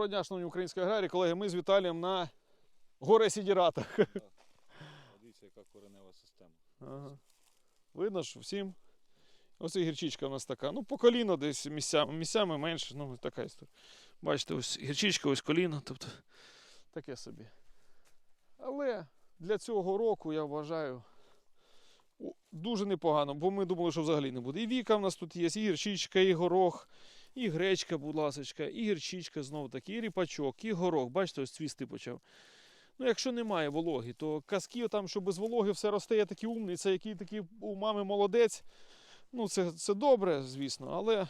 Доброго дня, шановні українські аграрії. Колеги, ми з Віталієм на горе Сідіратах. Дивіться, яка коренева система. Ага. Видно ж всім. Ось і гірчичка у нас така. Ну, по коліно десь місцями, місцями менше. Ну, така історія. Бачите, ось гірчичка, ось коліно. Тобто таке собі. Але для цього року я вважаю дуже непогано, бо ми думали, що взагалі не буде. І віка в нас тут є, і гірчичка, і горох, і гречка, будь ласочка, і гірчичка знову таки, і ріпачок, і горох. Бачите, ось цвісти почав. Ну, якщо немає вологи, то казки там, що без вологи все росте, я такий умний, це який такий у мами молодець. Ну, це, це добре, звісно, але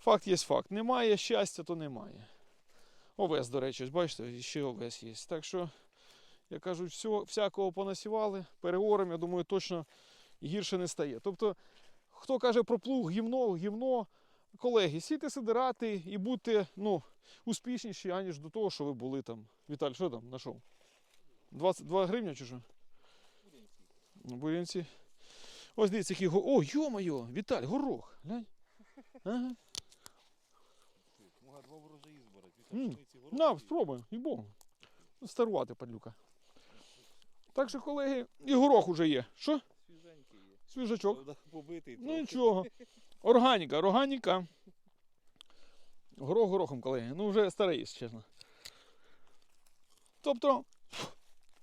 факт є факт. Немає щастя, то немає. Овес, до речі, бачите, ще овес є. Так що, як кажуть, все, всякого понасівали, переором, я думаю, точно гірше не стає. Тобто, хто каже про плуг, гівно, гівно, колеги, сійте сидирати і будьте ну, успішніші, аніж до того, що ви були там. Віталь, що там знайшов? 22 гривня чи що? Бурянці. Ось дивіться, який го. О, йо-моє, Віталь, горох. Глянь. Ага. Мога два збирати. На, спробуй, і богу. Старувати, падлюка. Так що, колеги, і горох уже є. Що? Свіженький є. Свіжачок. Побитий Ну нічого. Органіка, органіка. Горох горохом, колеги. Ну вже старий, чесно. Тобто,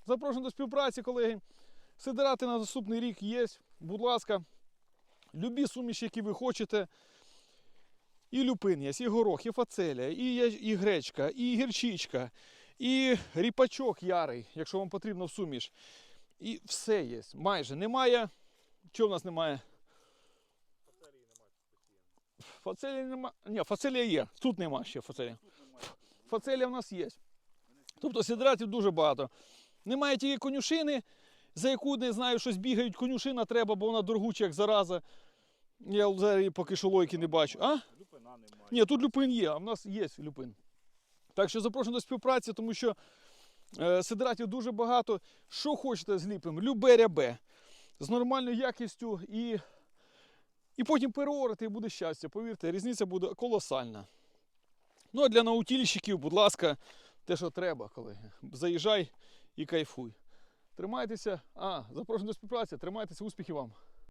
запрошую до співпраці, колеги. Сидирати на наступний рік є. Будь ласка, любі суміші, які ви хочете. І люпин є, і горох, і фацеля, і, і гречка, і гірчичка, і ріпачок ярий, якщо вам потрібно в суміш. І все є. Майже немає. Чого в нас немає? Фацелі нема. Ні, фацелія є. Тут нема ще фацелі. Фацелія в нас є. Тобто сидратів дуже багато. Немає тієї конюшини, за яку не знаю, щось бігають. Конюшина треба, бо вона дорогуча, як зараза. Я взагалі поки що лойки не бачу. А? Люпина немає. Ні, тут люпин є, а в нас є люпин. Так що запрошую до співпраці, тому що е, сидратів дуже багато. Що хочете зліпимо, любе рябе. З нормальною якістю і, і потім переорати і буде щастя. Повірте, різниця буде колосальна. Ну а для наутільщиків, будь ласка, те, що треба, колеги. Заїжджай і кайфуй. Тримайтеся. А, запрошую до співпраці, тримайтеся, успіхів вам.